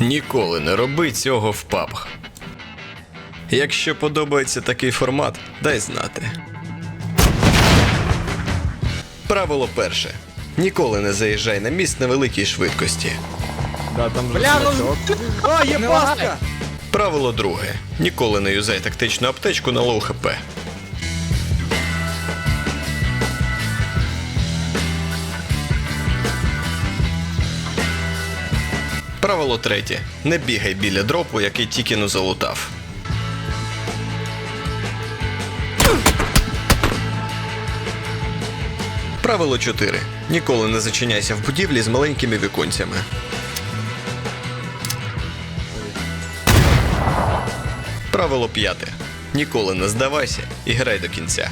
Ніколи не роби цього в пабах. Якщо подобається такий формат, дай знати. Правило перше. Ніколи не заїжджай на міст на великій швидкості. Да, там же Бля, ну. О, є пастка! Правило друге. Ніколи не юзай тактичну аптечку на лоу хп. Правило третє. Не бігай біля дропу, який тільки не залутав. Правило 4. Ніколи не зачиняйся в будівлі з маленькими віконцями. Правило п'яте. Ніколи не здавайся і грай до кінця.